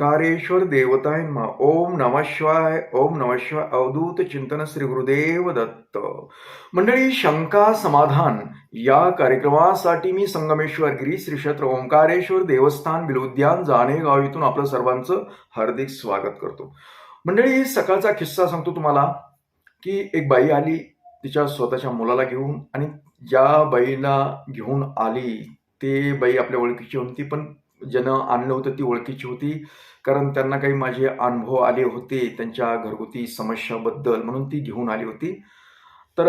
ओंकारेश्वर देवताय ओम नमः शिवाय ओम नमः शिवाय अवधूत चिंतन श्री गुरुदेव दत्त. मंडळी शंका समाधान. या कार्यक्रमासाठी मी संगमेश्वर गिरी श्री क्षेत्र ओंकारेश्वर देवस्थान बिलुद्यान जाणे गाव इथून आपलं सर्वांचं हार्दिक स्वागत करतो. मंडळी सकाळचा किस्सा सांगतो तुम्हाला की एक बाई आली तिच्या स्वतःच्या मुलाला घेऊन आणि ज्या बाईला घेऊन आली ते बाई आपल्या ओळखीची होती पण ज्यानं आणलं होतं ती ओळखीची होती. कारण त्यांना काही माझे अनुभव आले होते त्यांच्या घरगुती समस्याबद्दल म्हणून ती घेऊन आली होती. तर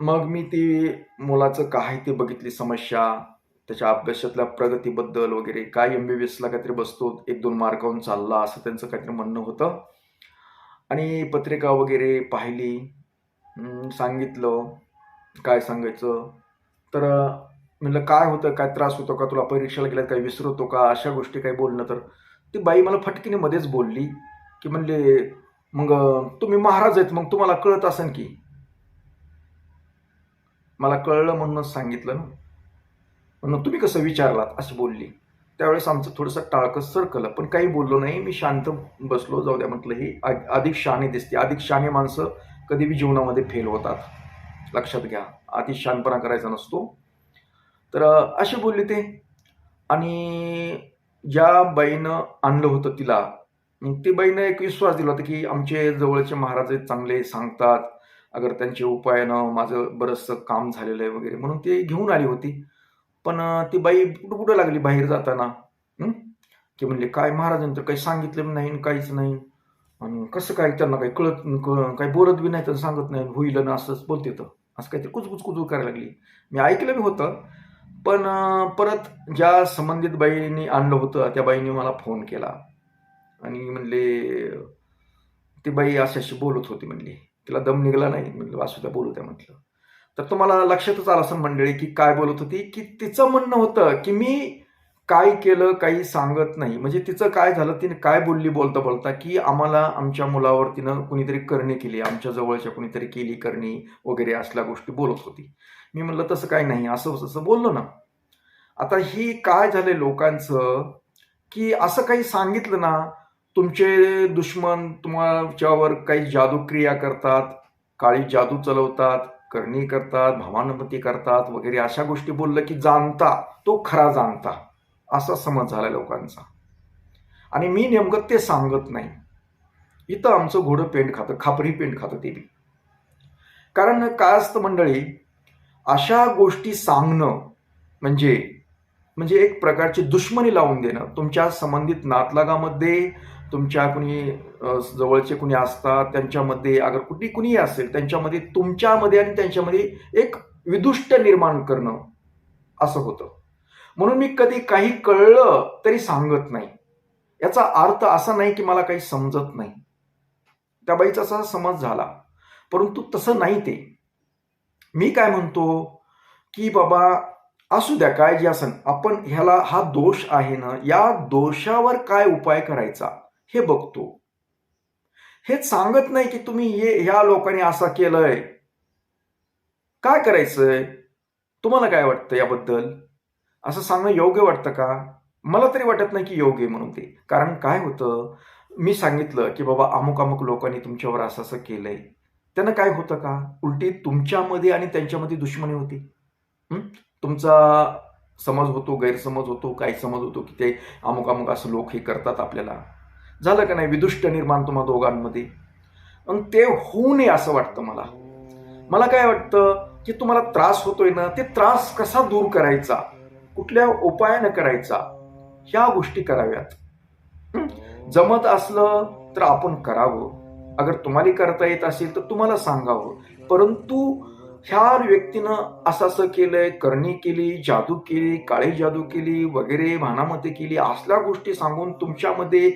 मग मी ती मुलाचं काय ते बघितली समस्या त्याच्या अभ्यासातल्या प्रगतीबद्दल वगैरे काय एम बी बी एसला काहीतरी बसतो एक दोन मार्कावरून चालला असं त्यांचं काहीतरी म्हणणं होतं. आणि पत्रिका वगैरे पाहिली सांगितलं काय सांगायचं. तर म्हणलं काय होतं? काय त्रास होतो का? तुला परीक्षेला गेल्यात काय विसरतो का? अशा गोष्टी काही बोलणं तर. ती बाई मला फटकीने मध्येच बोलली की म्हणले मग तुम्ही महाराज आहेत मग तुम्हाला कळत असेल की? मला कळलं म्हणूनच सांगितलं ना. म्हणून तुम्ही कसं विचारलात? अशी बोलली. त्यावेळेस आमचं थोडंसं टाळकं सरकलं पण काही बोललो नाही. मी शांत बसलो. जाऊ द्या म्हटलं ही अधिक शाने दिसते. अधिक शाने माणसं कधी बी जीवनामध्ये फेल होतात. लक्षात घ्या. अति शहाणपणा करायचा नसतो. तर अशी बोलली ते. आणि ज्या बाईनं आणलं होतं तिला ती बाईनं एक विश्वास दिला होता की आमचे जवळचे महाराज चांगले सांगतात. अगर त्यांचे उपायानं माझं बरंचसं काम झालेलं आहे वगैरे. म्हणून ती घेऊन आली होती. पण ती बाई कुठं कुठं लागली बाहेर जाताना? की म्हणले काय महाराजांनी तर काही सांगितलं नाही आणि काहीच नाही. आणि कसं काय त्यांना काही कळत काही बोलत बी नाही तर सांगत नाही. होईल ना असंच बोलते तर. असं काहीतरी कुचकुच कुचकुच करायला लागली. मी ऐकलं बी होतं. पण परत ज्या संबंधित बाईंनी आणलं होतं त्या बाईने मला फोन केला. आणि म्हणले ती बाई अशी अशी बोलत होती म्हणली. तिला दम निघाला नाही म्हणलं. असू द्या बोलू त्या म्हटलं. तर तुम्हाला लक्षातच आलं असं मंडळी की काय बोलत होती की तिचं म्हणणं होतं की मी काय केलं काही सांगत नाही. म्हणजे तिचं काय झालं तिने काय बोलली बोलता बोलता की आम्हाला आमच्या मुलावर तिनं कुणीतरी करणी केली आमच्या जवळच्या कुणीतरी केली करणी वगैरे असल्या गोष्टी बोलत होती. मी म्हणलं तसं काही नाही. असं तसं बोललो ना. आता ही काय झालंय लोकांचं की असं काही सांगितलं ना तुमचे दुश्मन तुमच्यावर काही जादू क्रिया करतात काळी जादू चलवतात करणी करतात भवानुमती करतात वगैरे अशा गोष्टी बोललं की जाणता तो खरा जाणता असा समज झाला लोकांचा. आणि मी नेमकं ते सांगत नाही. इथं आमचं घोडं पेंट खातं खापरी पेंट खातं ते बी. कारण काय असतं मंडळी अशा गोष्टी सांगणं म्हणजे म्हणजे एक प्रकारची दुश्मनी लावून देणं. तुमच्या संबंधित नातलागामध्ये तुमच्या कुणी जवळचे कुणी असतात त्यांच्यामध्ये अगर कुठे कुणीही असेल त्यांच्यामध्ये तुमच्यामध्ये आणि त्यांच्यामध्ये एक विदुष्ट निर्माण करणं असं होतं. म्हणून मी कधी काही कळलं तरी सांगत नाही. याचा अर्थ असा नाही की मला काही समजत नाही. त्या बाईचा असा समज झाला. परंतु तसं नाही ते. मी काय म्हणतो की बाबा असू द्या काय जे असन. आपण ह्याला हा दोष आहे ना या दोषावर काय उपाय करायचा हे बघतो. हे सांगत नाही की तुम्ही हे ह्या लोकांनी असं केलंय. काय करायचंय? तुम्हाला काय वाटतं याबद्दल? असं सांगणं योग्य वाटतं का? मला तरी वाटत नाही की योग्य म्हणून ते. कारण काय होतं? मी सांगितलं की बाबा अमुक अमुक लोकांनी तुमच्यावर असं असं केलंय. त्यांना काय होतं का? उलटी तुमच्यामध्ये आणि त्यांच्यामध्ये दुश्मनी होती. तुमचा समज होतो गैरसमज होतो काय समज होतो की ते अमुक अमुक असं लोक हे करतात आपल्याला. झालं का नाही? विदुष्ट निर्माण तुम्हा दोघांमध्ये. मग ते होऊ नये असं वाटतं मला. मला काय वाटतं की तुम्हाला त्रास होतोय ना ते त्रास कसा दूर करायचा? कुठल्या उपायानं करायचा? ह्या गोष्टी कराव्यात. जमत असलं तर आपण करावं. अगर तुम्हाला करता येत असेल तर तुम्हाला सांगावं. परंतु ह्या व्यक्तीनं असं असं केलंय करणी केली जादू केली काळी जादू केली वगैरे भानामते केली असल्या गोष्टी सांगून तुमच्यामध्ये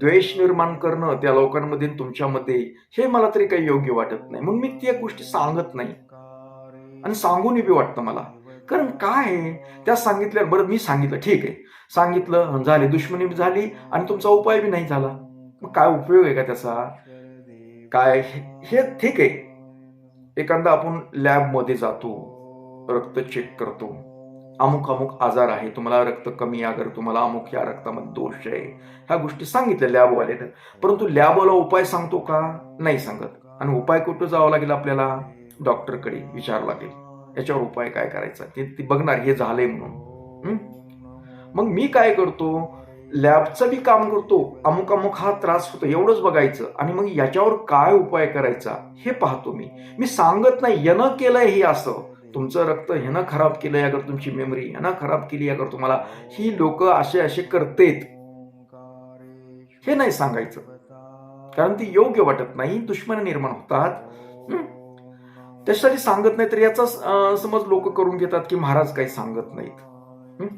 द्वेष निर्माण करणं त्या लोकांमध्ये तुमच्यामध्ये हे मला तरी काही योग्य वाटत नाही. म्हणून मी त्या गोष्टी सांगत नाही. आणि सांगून बी वाटतं मला. कारण काय आहे? त्या सांगितल्या बरं मी सांगितलं ठीक आहे. सांगितलं झाली झाले दुश्मनी बी झाली आणि तुमचा उपाय बी नाही झाला. मग काय उपयोग आहे का त्याचा? काय हे- ठीक आहे. एखादा आपण लॅबमध्ये जातो रक्त चेक करतो. अमुक अमुक आजार आहे तुम्हाला रक्त कमी अगर तुम्हाला अमुक या रक्तामध्ये दोष आहे. ह्या गोष्टी सांगितल्या लॅबवाल्यानं परंतु लॅबवाला उपाय सांगतो का? नाही सांगत. आणि उपाय कुठं जावं लागेल आपल्याला? डॉक्टरकडे विचारावं लागेल. याच्यावर उपाय काय करायचा? ते ती बघणार हे झालंय म्हणून. मग मी काय करतो? लॅबचं बी काम करतो अमुक अमुक हा त्रास होतो एवढंच बघायचं. आणि मग याच्यावर काय उपाय करायचा हे पाहतो मी. मी सांगत नाही यानं केलंय हे असं. तुमचं रक्त ह्यानं खराब केलंय अगर तुमची मेमरी ह्यानं खराब केली अगर तुम्हाला. ही लोक असे असे करतेत. हे नाही सांगायचं. कारण ती योग्य वाटत नाही दुश्मन निर्माण होतात. त्याच्यासाठी सांगत नाही तर याचा समज लोक करून घेतात की महाराज काही सांगत नाहीत.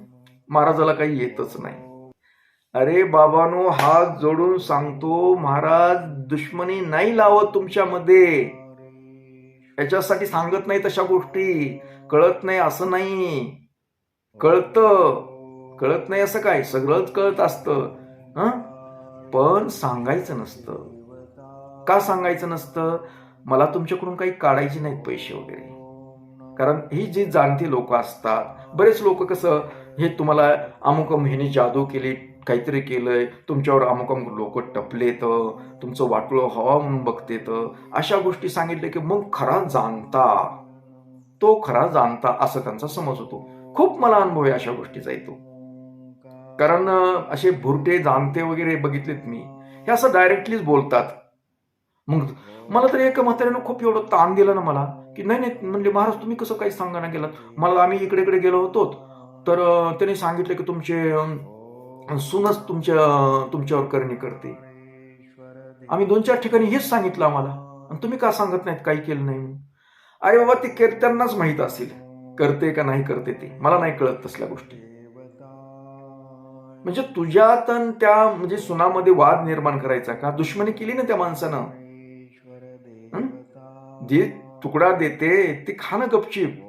महाराजाला काही येतच नाही. अरे बाबानो हात जोडून सांगतो महाराज दुश्मनी नाही लावत तुमच्यामध्ये. याच्यासाठी सांगत नाही तशा गोष्टी. कळत नाही असं नाही. कळतं. कळत नाही असं काय? सगळंच कळत असतं. हं? पण सांगायचं नसतं. का सांगायचं नसतं? मला तुमच्याकडून काही काढायचे नाहीत पैसे वगैरे. कारण ही जी जाणती लोक असतात बरेच लोक कसं हे तुम्हाला अमुक महिने जादू केली काहीतरी केलंय तुमच्यावर अमुक अमुक लोक टपलेत तुमचं वाटलं हवा म्हणून बघतेत. अशा गोष्टी सांगितल्या की मग खरा जाणता तो खरा जाणता असं त्यांचा समज होतो. खूप मला अनुभव आहे अशा गोष्टीचा येतो. कारण असे भुरटे जाणते वगैरे बघितलेत मी. हे असं डायरेक्टलीच बोलतात. मग मला तर एका म्हाताऱ्यानं खूप एवढं ताण दिलं ना मला की नाही नाही म्हणजे महाराज तुम्ही कसं काही सांगा गेलात मला आम्ही इकडे इकडे गेलो होतो तर त्याने त्यांनी सांगितलं की तुमचे सूनच तुमच्या तुमच्यावर करणी करते. आम्ही दोन चार ठिकाणी हेच सांगितलं आम्हाला. आणि तुम्ही का सांगत नाहीत काही केलं नाही आई बाबा ते केर त्यांनाच माहीत असेल. करते का नाही करते ते. मला नाही कळत तसल्या गोष्टी. म्हणजे तुझ्यात त्या म्हणजे सुनामध्ये वाद निर्माण करायचा का? दुश्मनी केली ना त्या माणसानं? जे तुकडा देते ती खाणं गपचीप.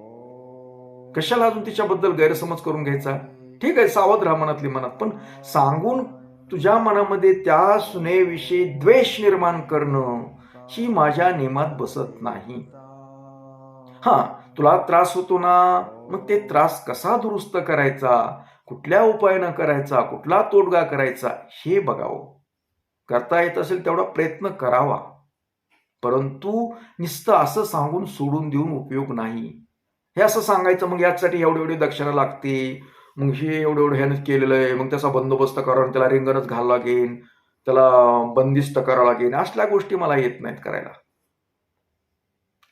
कशाला अजून तिच्याबद्दल गैरसमज करून घ्यायचा? ठीक आहे सावध राहा मनातली मनात. पण सांगून तुझ्या मनामध्ये त्या सुनेविषयी द्वेष निर्माण करणं ही माझ्या नियमात बसत नाही. हा तुला त्रास होतो ना? मग ते त्रास कसा दुरुस्त करायचा? कुठल्या उपायानं करायचा? कुठला तोडगा करायचा? हे बघावं. करता येत असेल तेवढा प्रयत्न करावा. परंतु नुसतं असं सांगून सोडून देऊन उपयोग नाही. हे असं सांगायचं मग यासाठी एवढी एवढी दक्षिणा लागते मग हे एवढं एवढं ह्यानेच केलेलं आहे. मग त्याचा बंदोबस्त करावा त्याला रिंगणच घाला लागेल त्याला बंदिस्त करावं लागेल. असल्या गोष्टी मला येत नाहीत करायला.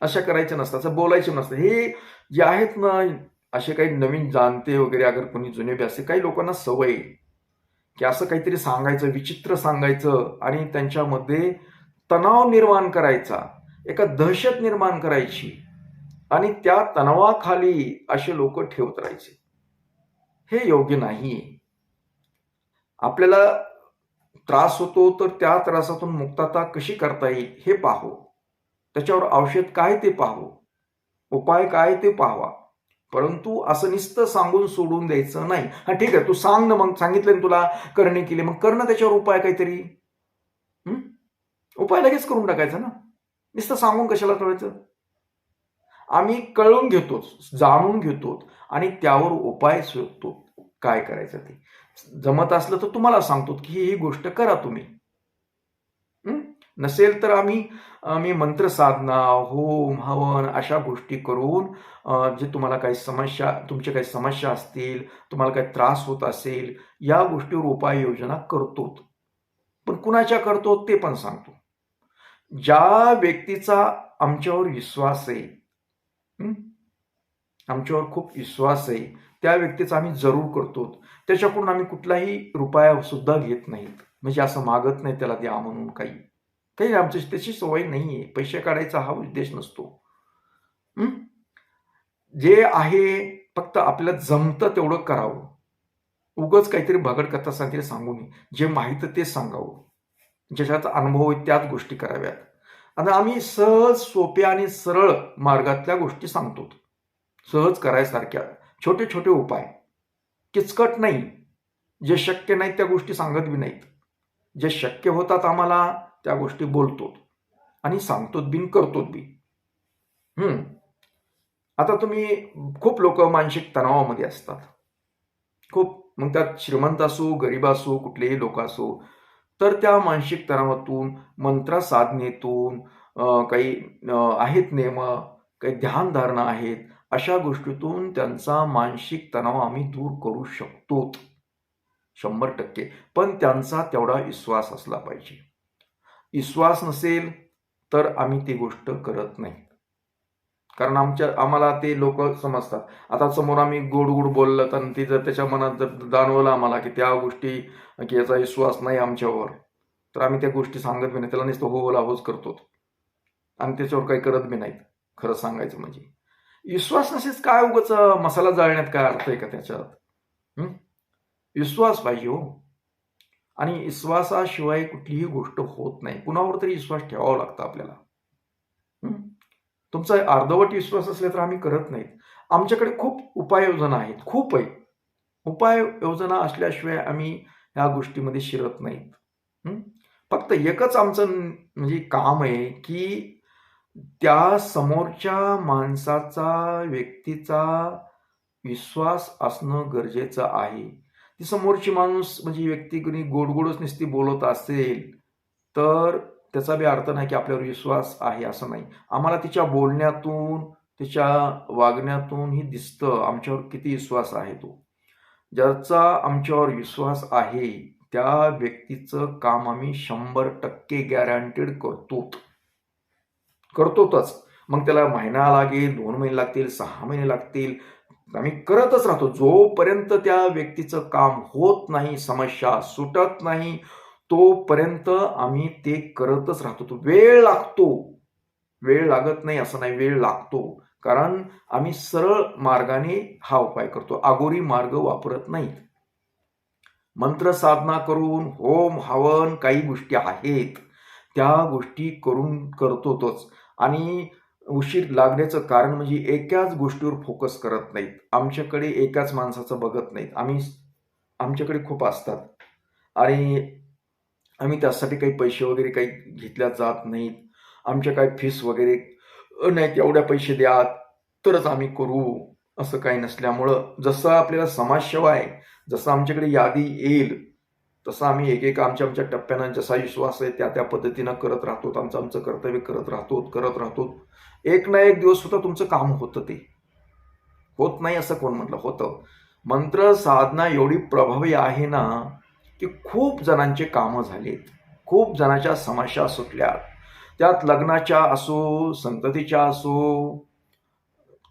अशा करायच्या नसतात असं बोलायचे नसतं हे जे आहेत ना असे काही नवीन जाणते वगैरे अगर कोणी जुने बी असे काही लोकांना सवय की असं काहीतरी सांगायचं विचित्र सांगायचं आणि त्यांच्यामध्ये तणाव निर्माण करायचा. एका दहशत निर्माण करायची. आणि त्या तणावाखाली असे लोक ठेवत राहायचे. हे योग्य नाही. आपल्याला त्रास होतो तर त्या त्रासातून मुक्तता कशी करता येईल हे पाहू. त्याच्यावर औषध काय ते पाहू. उपाय काय ते पाहावा. परंतु असं नुसतं सांगून सोडून द्यायचं नाही. हा ठीक आहे तू सांग ना मग सांगितलं ना तुला करणे केले मग कर ना त्याच्यावर उपाय काहीतरी. उपाय लगेच करून टाकायचा ना. नुसतं सांगून कशाला ठेवायचं आम्ही कळून घेतो जाणून घेतो आणि त्यावर उपाय शोधतो. काय करायचं ते? जमत असलं तर तुम्हाला सांगतो की ही गोष्ट करा तुम्ही. नसेल तर आम्ही आम्ही मंत्रसाधना होम हवन अशा गोष्टी करून जे तुम्हाला काही समस्या तुमच्या काही समस्या असतील तुम्हाला काही त्रास होत असेल या गोष्टीवर उपाययोजना करतो. पण कुणाच्या करतो ते पण सांगतो. ज्या व्यक्तीचा आमच्यावर विश्वास आहे आमच्यावर खूप विश्वास आहे त्या व्यक्तीचा आम्ही जरूर करतो. त्याच्याकडून आम्ही कुठलाही रुपया सुद्धा घेत नाहीत म्हणजे असं मागत नाही त्याला द्या म्हणून काही. काही आमची त्याची सवय नाही आहे पैसे काढायचा हा उद्देश नसतो. जे आहे फक्त आपल्याला जमतं तेवढं करावं. उगच काहीतरी भगड कथा सांगते सांगू नये. जे माहीत ते सांगावं. ज्याच्यात अनुभव आहे त्याच गोष्टी कराव्यात. आता आम्ही सहज सोप्या आणि सरळ मार्गातल्या गोष्टी सांगतो. सहज करायसारख्या. छोटे छोटे उपाय. किचकट नाही. जे शक्य नाहीत त्या गोष्टी सांगत बी नाहीत. जे शक्य होतात आम्हाला त्या गोष्टी बोलतो आणि सांगतोत बिन करतोत बी. हम्म. आता तुम्ही खूप लोक मानसिक तणावामध्ये असतात. खूप. मग त्यात श्रीमंत असो गरीब असो कुठलेही लोक असो तर त्या मानसिक तणावातून मंत्र साधनेतून काही आहेत नियम काही ध्यानधारणा आहेत अशा गोष्टीतून त्यांचा मानसिक तणाव आम्ही दूर करू शकतो शंभर टक्के. पण त्यांचा तेवढा विश्वास असला पाहिजे. विश्वास नसेल तर आम्ही ती गोष्ट करत नाही. कारण आमच्या आम्हाला ते लोक समजतात. आता समोर आम्ही गोड गोड बोललं तर ती जर त्याच्या मनात जर जाणवलं आम्हाला की त्या गोष्टी की याचा विश्वास नाही आमच्यावर तर आम्ही त्या गोष्टी सांगत बी नाही. त्याला नुसतं हो बोला होच करतो आणि त्याच्यावर काही करत बी नाहीत. खरं सांगायचं म्हणजे. विश्वास नसेच काय उगाच मसाला जाळण्यात काय अर्थ आहे का त्याच्यात? विश्वास पाहिजे हो. आणि विश्वासाशिवाय कुठलीही गोष्ट होत नाही. कुणावर तरी विश्वास ठेवावा लागतो आपल्याला. तुमचा अर्धवट विश्वास असला तर आम्ही करत नाहीत. आमच्याकडे खूप उपाययोजना आहेत. खूप आहे उपाययोजना असल्याशिवाय आम्ही ह्या गोष्टीमध्ये शिरत नाहीत. फक्त एकच आमचं म्हणजे काम आहे की त्या समोरच्या माणसाचा व्यक्तीचा विश्वास असणं गरजेचं आहे. ती समोरची माणूस म्हणजे व्यक्ती कोणी गोडगोडच नुसती बोलत असेल तर त्याचा बी अर्थ नाही की आपल्यावर विश्वास आहे असं नाही. आम्हाला तिच्या बोलण्यातून तिच्या वागण्यातून ही दिसतं आमच्यावर किती विश्वास आहे तो. ज्याचा आमच्यावर विश्वास आहे त्या व्यक्तीचं काम आम्ही शंभर टक्के गॅरंटेड करतो करतोच मग त्याला महिना लागेल दोन महिने लागतील सहा महिने लागतील. आम्ही करतच राहतो. जोपर्यंत त्या व्यक्तीचं काम होत नाही समस्या सुटत नाही तोपर्यंत आम्ही ते करतच राहतो. तो वेळ लागतो. वेळ लागत नाही असं नाही वेळ लागतो. कारण आम्ही सरळ मार्गाने हा उपाय करतो. आगोरी मार्ग वापरत नाहीत. मंत्र साधना करून होम हवन काही गोष्टी आहेत. त्या गोष्टी करून करतोच आणि उशीर लागण्याचं कारण म्हणजे एकाच गोष्टीवर फोकस करत नाहीत. आमच्याकडे एकाच माणसाचं बघत नाहीत. आम्ही आमच्याकडे खूप असतात. आणि आम्ही त्यासाठी काही पैसे वगैरे काही घेतल्या जात नाहीत. आमच्या काही फीस वगैरे नाही एवढ्या पैसे द्या तरच आम्ही करू असं काही नसल्यामुळं जसं आपल्याला समाजसेवा आहे जसं आमच्याकडे यादी येईल तसं आम्ही एक एक आमच्या आमच्या टप्प्यानं जसा विश्वास आहे त्या त्या पद्धतीनं करत राहतो आमचं आमचं कर्तव्य करत राहतो करत राहतो एक ना एक दिवस सुद्धा तुमचं काम होतं ते. होत नाही असं कोण म्हटलं? होतं. मंत्र साधना एवढी प्रभावी आहे ना की खूप जणांचे कामं झालीत. खूप जणांच्या समस्या सुटल्या. त्यात लग्नाच्या असो संततीच्या असो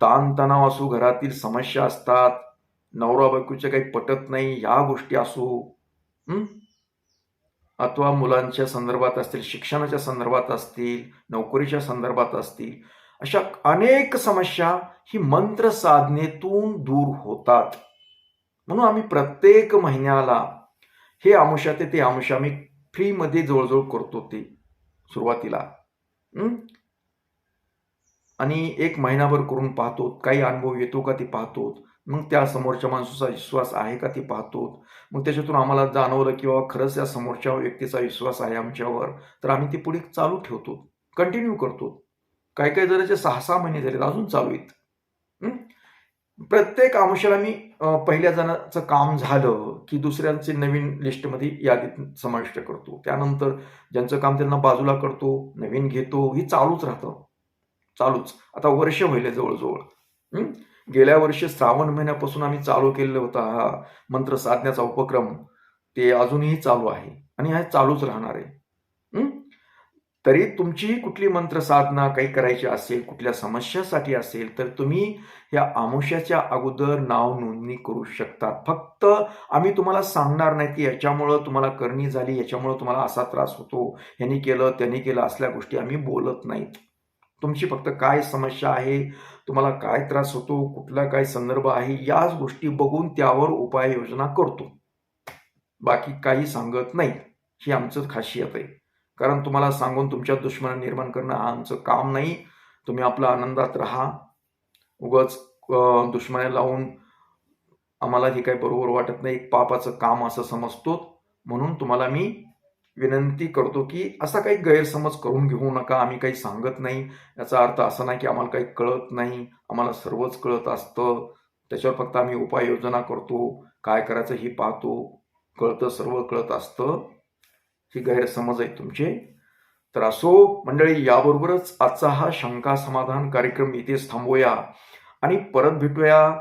ताणतणाव असो घरातील समस्या असतात नवरा बायकोच्या काही पटत नाही ह्या गोष्टी असो अथवा मुलांच्या संदर्भात असतील शिक्षणाच्या संदर्भात असतील नोकरीच्या संदर्भात असतील अशा अनेक समस्या ही मंत्र साधनेतून दूर होतात. म्हणून आम्ही प्रत्येक महिन्याला हे आमुषा ते ते आमुषा आम्ही फ्रीमध्ये जवळजवळ करतो ते सुरुवातीला. आणि एक महिनाभर करून पाहतो काही अनुभव येतो का ते पाहतो मग त्या समोरच्या माणसाचा विश्वास आहे का ते पाहतो. मग त्याच्यातून आम्हाला जाणवलं की बाबा खरंच या समोरच्या व्यक्तीचा विश्वास आहे आमच्यावर. तर आम्ही ते पुढे चालू ठेवतो. कंटिन्यू करतो. काही काही जणांचे सहा सहा महिने झाले अजून चालू आहेत. प्रत्येक अंशाला मी पहिल्या जणाचं काम झालं की दुसऱ्यांचे नवीन लिस्टमध्ये यादीत समाविष्ट करतो. त्यानंतर ज्यांचं काम त्यांना बाजूला करतो नवीन घेतो ही चालूच राहतं. चालूच. आता वर्ष व्हायले जवळजवळ. गेल्या वर्षी श्रावण महिन्यापासून आम्ही चालू केलेला होता हा मंत्र साधण्याचा उपक्रम. ते अजूनही चालू आहे आणि हा चालूच राहणार आहे. तरी तुमचीही कुठली मंत्र साधना काही करायची असेल कुठल्या समस्यासाठी असेल तर तुम्ही या आमुष्याच्या अगोदर नाव नोंदणी करू शकता. फक्त आम्ही तुम्हाला सांगणार नाही की याच्यामुळं तुम्हाला करणी झाली याच्यामुळं तुम्हाला असा त्रास होतो. ह्यांनी केलं त्यांनी केलं असल्या गोष्टी आम्ही बोलत नाहीत. तुमची फक्त काय समस्या आहे तुम्हाला काय त्रास होतो कुठला काय संदर्भ आहे याच गोष्टी बघून त्यावर उपाययोजना करतो. बाकी काही सांगत नाही ही आमचं खासियत आहे. कारण तुम्हाला सांगून तुमच्या दुश्मन निर्माण करणं हा आमचं काम नाही. तुम्ही आपला आनंदात राहा. उगाच अं, दुश्मने लावून आम्हाला हे काही बरोबर वाटत नाही. एक पापाचं काम असं समजतो म्हणून तुम्हाला मी विनंती करतो की असा काही गैरसमज करून घेऊ नका आम्ही काही सांगत नाही. याचा अर्थ असा नाही की आम्हाला काही कळत नाही आम्हाला सर्वच कळत असतं. त्याच्यावर फक्त आम्ही उपाययोजना करतो काय करायचं हे पाहतो. कळतं सर्व कळत असतं. ही गैरसमज आहे तुमचे. तर असो मंडळी याबरोबरच आजचा हा शंका समाधान कार्यक्रम इथेच थांबूया आणि परत भेटूया.